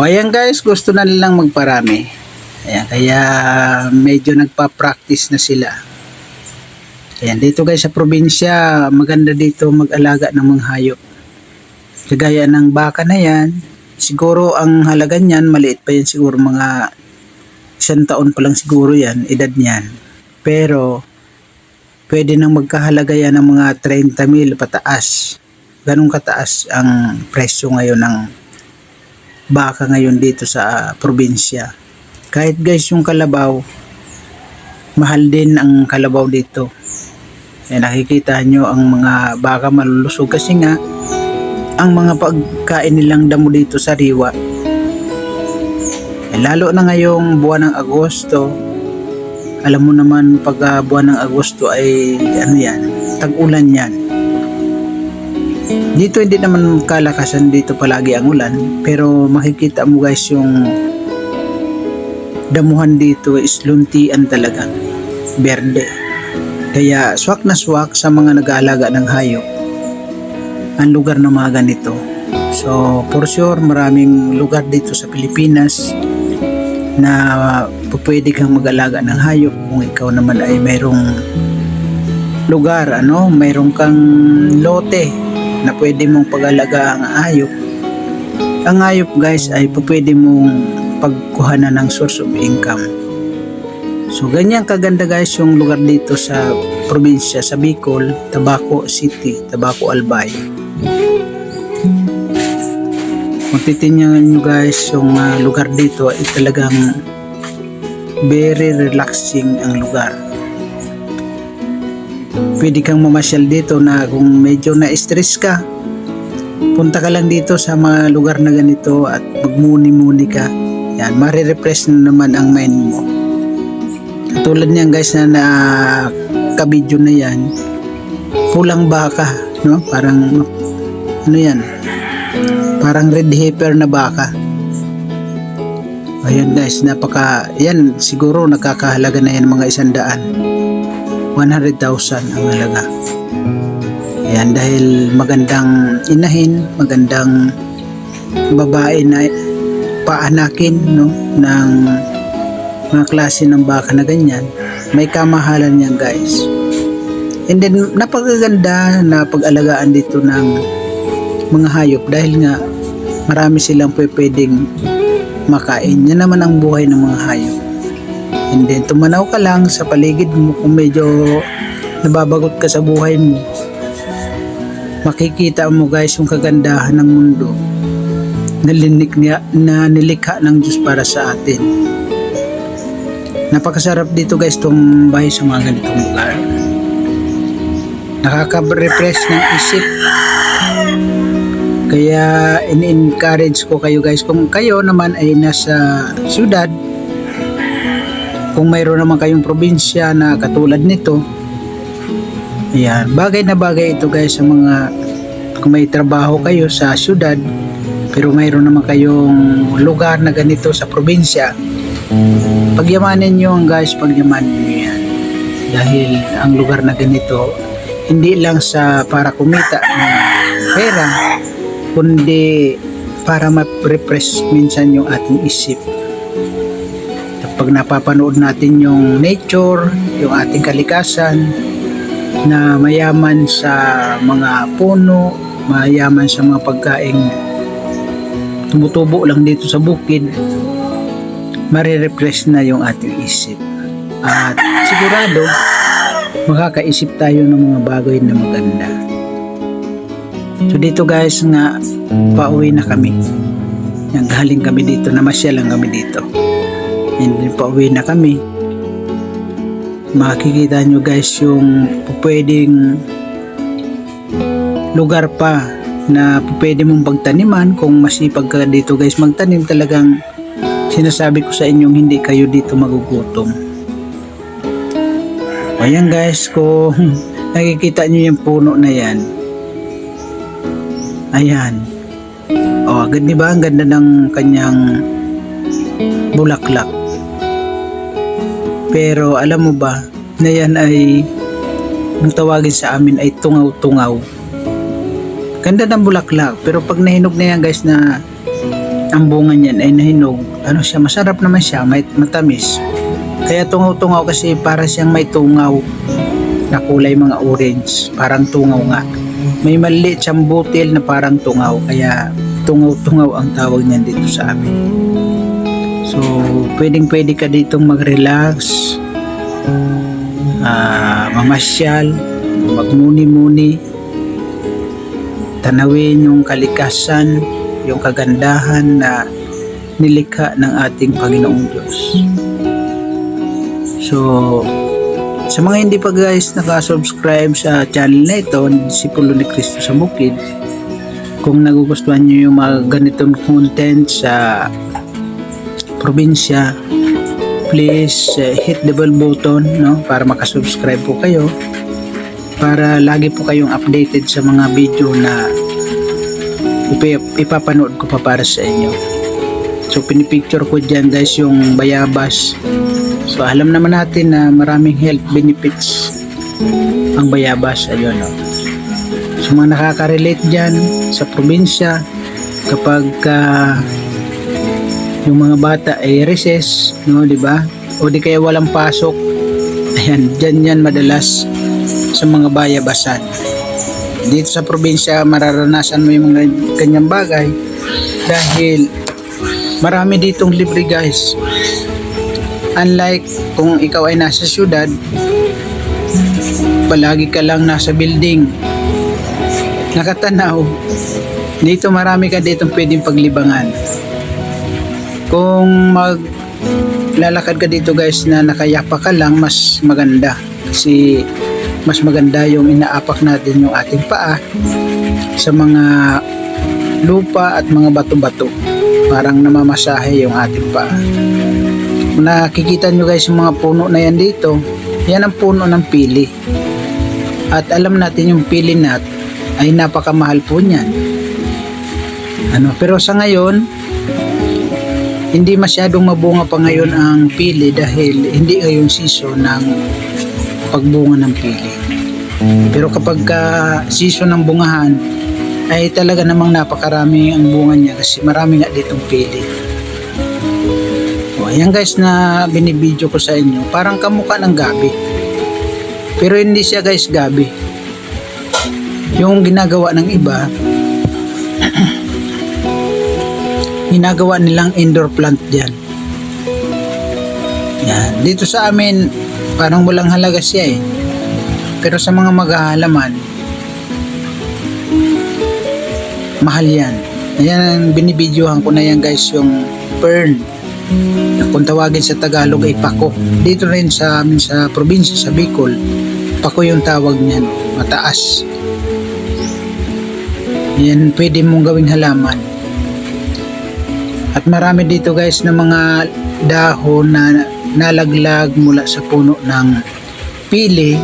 O ayan guys, gusto na nilang magparami. Ayan, kaya medyo nagpa-practice na sila. Ayan, dito guys sa probinsya, maganda dito mag-alaga ng mga hayop. Kagaya ng baka na yan, siguro ang halaga niyan, maliit pa yan siguro mga isang taon pa lang siguro yan, edad niyan. Pero, pwede nang magkahalaga yan ng mga 30 mil pataas. Ganong kataas ang presyo ngayon ng baka ngayon dito sa probinsya. Kahit guys yung kalabaw, mahal din ang kalabaw dito. Eh, nakikita nyo ang mga baka malulusog kasi nga ang mga pagkain nilang damo dito sa riwa. Eh, lalo na ngayong buwan ng Agosto, alam mo naman pag ah, buwan ng Agosto ay ano yan, tag-ulan yan. Dito hindi naman kalakasan dito palagi ang ulan. Pero makikita mo guys yung damuhan dito is luntian talaga berde. Kaya swak na swak sa mga nag-aalaga ng hayop ang lugar na mga ganito. So for sure maraming lugar dito sa Pilipinas na pwede kang mag-alaga ng hayop kung ikaw naman ay mayroong lugar ano? Mayroong kang lote na pwede mong pag-alaga ang hayop. Ang hayop guys ay pwede mong pagkuhanan ng source of income. So ganyan kaganda guys yung lugar dito sa probinsya sa Bicol Tabaco City Tabaco Albay. Kung titingnan nyo guys yung ah, lugar dito ay talagang very relaxing ang lugar. Pwede kang mamasyal dito na kung medyo na-stress ka punta ka lang dito sa mga lugar na ganito at magmuni-muni ka. Yan, marirepress na naman ang mind mo. Tulad niyan guys na nakabidyo na yan pulang baka no? parang ano yan? Parang red heifer na baka ayun guys napaka yan siguro nakakahalaga na yan mga isandaan. 100,000 ang halaga. Yan dahil magandang inahin magandang babae na paanakin no ng mga klase ng baka na ganyan. May kamahalan yan guys. And then napakaganda na pag-alagaan dito ng mga hayop dahil nga marami silang pwedeng makain yan naman ang buhay ng mga hayop. And then tumanaw ka lang sa paligid mo kung medyo nababagot ka sa buhay mo. Makikita mo guys yung kagandahan ng mundo na, linik niya, na nilikha ng Diyos para sa atin. Napakasarap dito guys bahay sa mga ganitong lugar. Nakaka-refresh ng isip kaya in-encourage ko kayo guys kung kayo naman ay nasa syudad kung mayroon naman kayong probinsya na katulad nito ayan bagay na bagay ito guys sa mga kung may trabaho kayo sa syudad pero mayroon naman kayong lugar na ganito sa probinsya pagyamanin nyo ang guys pagyamanin nyo yan. Dahil ang lugar na ganito hindi lang sa para kumita ng pera kundi para ma-refresh minsan yung ating isip. Pag napapanood natin yung nature yung ating kalikasan na mayaman sa mga puno mayaman sa mga pagkaing tumutubo lang dito sa bukid marirepress na yung ating isip. At sigurado makakaisip tayo ng mga bagay na maganda so dito guys nga pauwi na kami. Yan, galing kami dito namasyal lang kami dito. And pauwi na kami. Makikita nyo guys yung pwedeng lugar pa na pwede mong pagtaniman kung masipag ka dito guys magtanim talagang sinasabi ko sa inyong hindi kayo dito magugutom. Ayan guys kung nakikita nyo yung puno na yan ayan o agad di ba ang ganda ng kanyang bulaklak pero alam mo ba na yan ay ang tawagin sa amin ay tungaw-tungaw. Ganda ng bulaklak, pero pag nahinog na yan guys na ang bunga niyan ay nahinog, ano siya, masarap naman siya, may matamis. Kaya tungaw-tungaw kasi para siyang may tungaw na kulay mga orange, parang tungaw nga. May maliit siyang butil na parang tungaw, kaya tungaw-tungaw ang tawag niyan dito sa amin. So, pwedeng pwede ka ditong mag-relax, ah, mamasyal, magmuni-muni, tanawin yung kalikasan, yung kagandahan na nilikha ng ating Panginoong Diyos. So, sa mga hindi pa guys nakasubscribe sa channel na ito, Disipulo ni Cristo sa Bukid, kung nagugustuhan nyo yung mga ganitong content sa probinsya, please uh, hit the bell button no para makasubscribe po kayo para lagi po kayong updated sa mga video na ipap- ipapanood ko pa para sa inyo. So pinipicture ko dyan guys yung bayabas. So alam naman natin na maraming health benefits ang bayabas. Ayun no. So mga nakaka-relate dyan sa probinsya kapag ah, yung mga bata ay recess, no, di ba? O di kaya walang pasok. Ayan, dyan yan madalas sa mga bayabasan. Dito sa probinsya, mararanasan mo yung mga kanyang bagay dahil marami ditong libre guys. Unlike kung ikaw ay nasa syudad, palagi ka lang nasa building. Nakatanaw. Dito marami ka ditong pwedeng paglibangan kung mag lalakad ka dito guys na nakayapa ka lang mas maganda kasi mas maganda yung inaapak natin yung ating paa sa mga lupa at mga bato-bato parang namamasahe yung ating paa nakikita nyo guys yung mga puno na yan dito yan ang puno ng pili at alam natin yung pili nut ay napakamahal po niyan ano pero sa ngayon hindi masyadong mabunga pa ngayon ang pili dahil hindi ngayon season ng pagbunga ng pili. Pero kapag ka season ng bungahan, ay talaga namang napakarami ang bunga niya kasi marami nga ditong pili. Ayan guys na binibidyo ko sa inyo, parang kamukha ng gabi. Pero hindi siya guys gabi. Yung ginagawa ng iba, ginagawa nilang indoor plant dyan. Yan. Dito sa amin, parang walang halaga siya eh. Pero sa mga maghahalaman, mahal yan. Ayan binibidyohan ko na yan guys, yung fern. Na Kung tawagin sa Tagalog ay pako. Dito rin sa amin sa probinsya, sa Bicol, pako yung tawag niyan, mataas. Yan, pwede mong gawing halaman. At marami dito guys na mga dahon na nalaglag mula sa puno ng pili.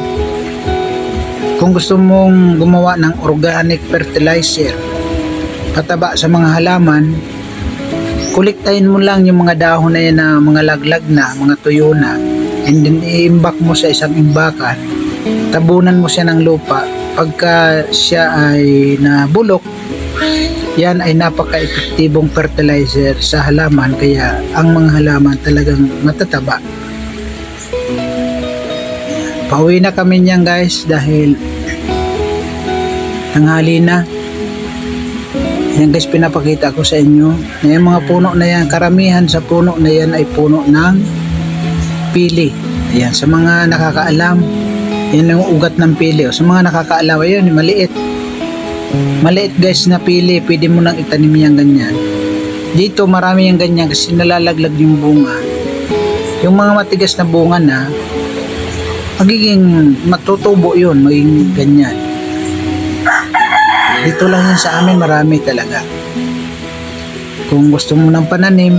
Kung gusto mong gumawa ng organic fertilizer, pataba sa mga halaman, kolektahin mo lang yung mga dahon na yan na mga laglag na, mga tuyo na, and then iimbak mo sa isang imbakan, tabunan mo siya ng lupa, pagka siya ay nabulok, yan ay napaka-epektibong fertilizer sa halaman kaya ang mga halaman talagang matataba. Pauwi na kami niyan guys dahil tanghali na. Yan guys pinapakita ko sa inyo. Yung mga puno na yan, karamihan sa puno na yan ay puno ng pili. Ayan, sa mga nakakaalam, yan ang ugat ng pili. O, sa mga nakakaalam, ayun, maliit. Maliit guys na pili, pwede mo nang itanim yan ganyan. Dito marami yung ganyan kasi nalalaglag yung bunga. Yung mga matigas na bunga na, magiging matutubo yun, magiging ganyan. Dito lang yan sa amin, marami talaga. Kung gusto mo ng pananim,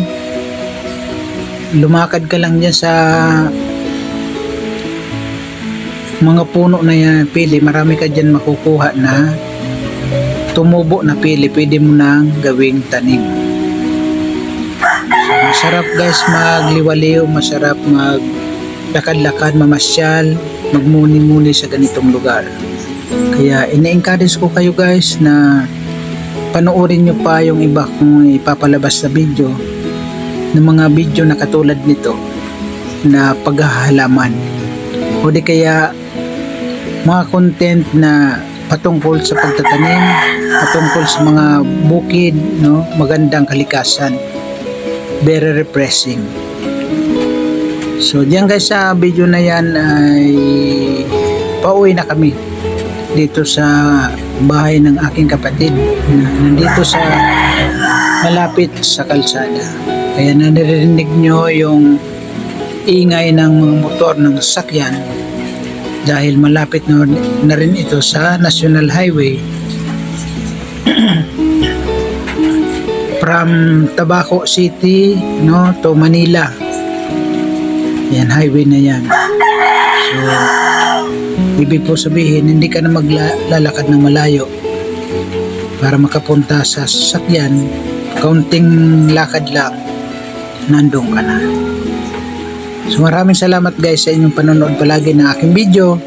lumakad ka lang dyan sa mga puno na yan, pili, marami ka dyan makukuha na tumubo na pili, pwede mo nang gawing tanim. So, masarap guys magliwaliw, masarap mag lakad-lakad, mamasyal, magmuni-muni sa ganitong lugar. Kaya ina-encourage ko kayo guys na panoorin nyo pa yung iba kong ipapalabas na video ng mga video na katulad nito na paghahalaman. O di kaya mga content na patungkol sa pagtatanim patungkol sa mga bukid no? Magandang kalikasan. Very refreshing. So diyan guys sa video na yan ay pauwi na kami dito sa bahay ng aking kapatid na nandito sa malapit sa kalsada. Kaya naririnig nyo yung ingay ng mga motor ng sasakyan dahil malapit na, na rin ito sa National Highway. From Tabaco City no to Manila. Yan highway na yan. So ibig po sabihin hindi ka na maglalakad ng malayo para makapunta sa sasakyan kaunting lakad lang nandun ka na So maraming salamat guys sa inyong panonood palagi ng aking video.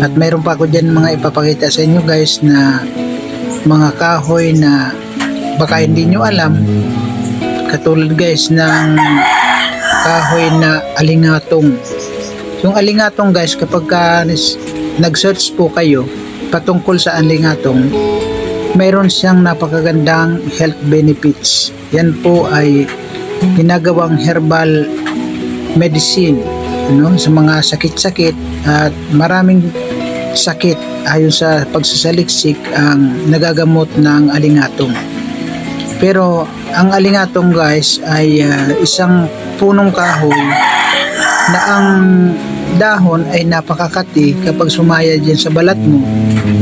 At mayroon pa ako dyan mga ipapakita sa inyo guys na mga kahoy na baka hindi nyo alam. Katulad guys ng kahoy na alingatong. Yung alingatong guys kapag ka nag-search po kayo patungkol sa alingatong, mayroon siyang napakagandang health benefits. Yan po ay ginagawang herbal medicine ano, sa mga sakit-sakit at maraming sakit ayon sa pagsasaliksik ang nagagamot ng alingatong. Pero ang alingatong guys ay uh, isang punong kahoy na ang dahon ay napakakati kapag sumaya dyan sa balat mo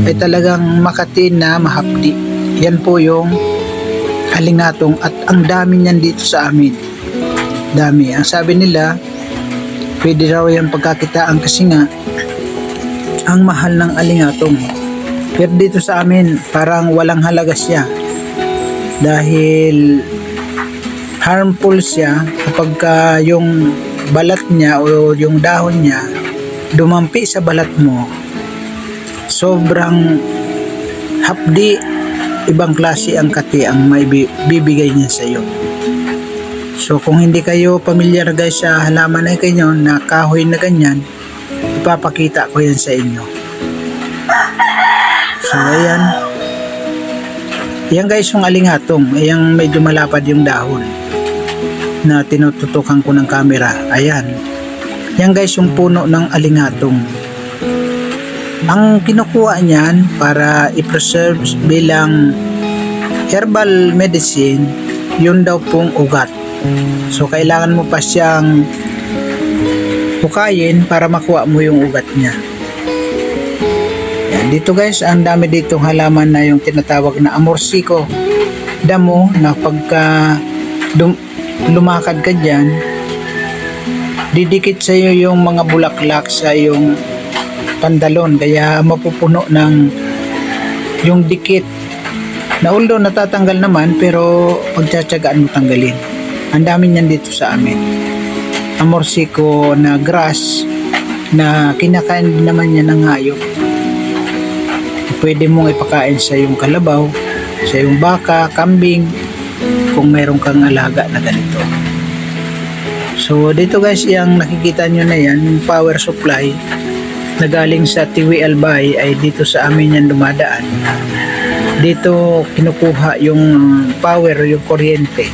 ay talagang makati na mahapdi. Yan po yung alingatong at ang dami niyan dito sa amin dami. Ang sabi nila, pwede raw yung pagkakitaan kasi nga, ang mahal ng alingatong. Pero dito sa amin, parang walang halaga siya. Dahil harmful siya kapag ka yung balat niya o yung dahon niya dumampi sa balat mo. Sobrang hapdi, ibang klase ang kati ang may bibigay niya sa iyo. So kung hindi kayo pamilyar guys sa halaman na kayo na kahoy na ganyan, ipapakita ko yan sa inyo. So ayan. Yan guys yung alingatong. Ayan medyo malapad yung dahon na tinututukan ko ng camera. Ayan. Yan guys yung puno ng alingatong. Ang kinukuha niyan para i-preserve bilang herbal medicine, yun daw pong ugat. So kailangan mo pa siyang hukayin para makuha mo yung ugat niya. Yan, dito guys, ang dami ditong halaman na yung tinatawag na amorsiko. Damo na pagka dum- lumakad ka dyan, didikit sa iyo yung mga bulaklak sa yung pandalon kaya mapupuno ng yung dikit na although natatanggal naman pero pagtsatsagaan mo tanggalin. Ang dami niyan dito sa amin. Amorsiko na grass na kinakain naman niya ng hayop. Pwede mong ipakain sa yung kalabaw sa yung baka, kambing kung meron kang alaga na ganito. So dito guys yung nakikita nyo na yan yung power supply na galing sa Tiwi Albay ay dito sa amin yan dumadaan. Dito kinukuha yung power yung kuryente.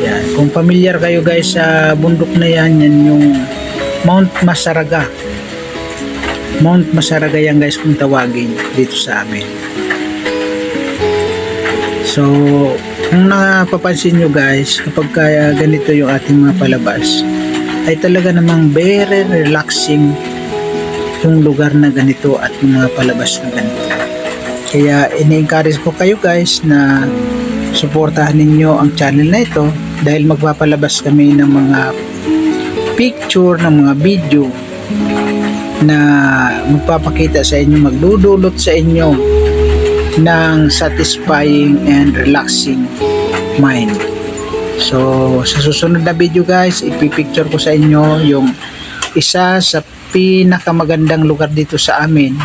Yan. kung familiar kayo guys sa bundok na yan yan yung Mount Masaraga. Mount Masaraga yan guys kung tawagin dito sa amin. So kung napapansin nyo guys kapag kaya ganito yung ating mga palabas ay talaga namang very relaxing yung lugar na ganito at yung mga palabas na ganito. Kaya ini-encourage ko kayo guys na suportahan ninyo ang channel na ito dahil magpapalabas kami ng mga picture, ng mga video na magpapakita sa inyo, magdudulot sa inyo ng satisfying and relaxing mind. So, sa susunod na video guys, ipipicture ko sa inyo yung isa sa pinakamagandang lugar dito sa amin,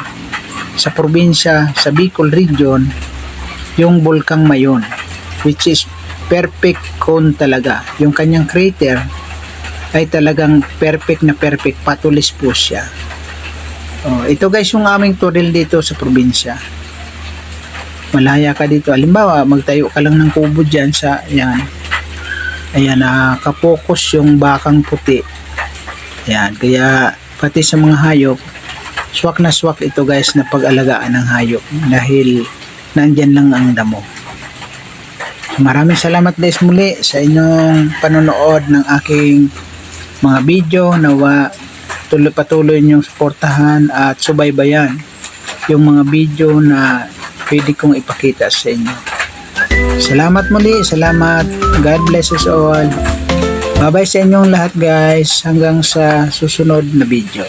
sa probinsya, sa Bicol region, yung Bulkang Mayon, which is perfect cone talaga. Yung kanyang crater ay talagang perfect na perfect, patulis po siya. Oh, ito guys yung aming tunnel dito sa probinsya. Malaya ka dito. Halimbawa, magtayo ka lang ng kubo dyan sa, yan. Ayan, nakapokus yung bakang puti. Ayan, kaya pati sa mga hayop, swak na swak ito guys na pag-alagaan ng hayop dahil nandyan lang ang damo. Maraming salamat guys muli sa inyong panonood ng aking mga video. Nawa tuloy patuloy niyong suportahan at subaybayan yung mga video na pwede kong ipakita sa inyo. Salamat muli, salamat. God bless us all. Bye-bye sa inyong lahat guys hanggang sa susunod na video.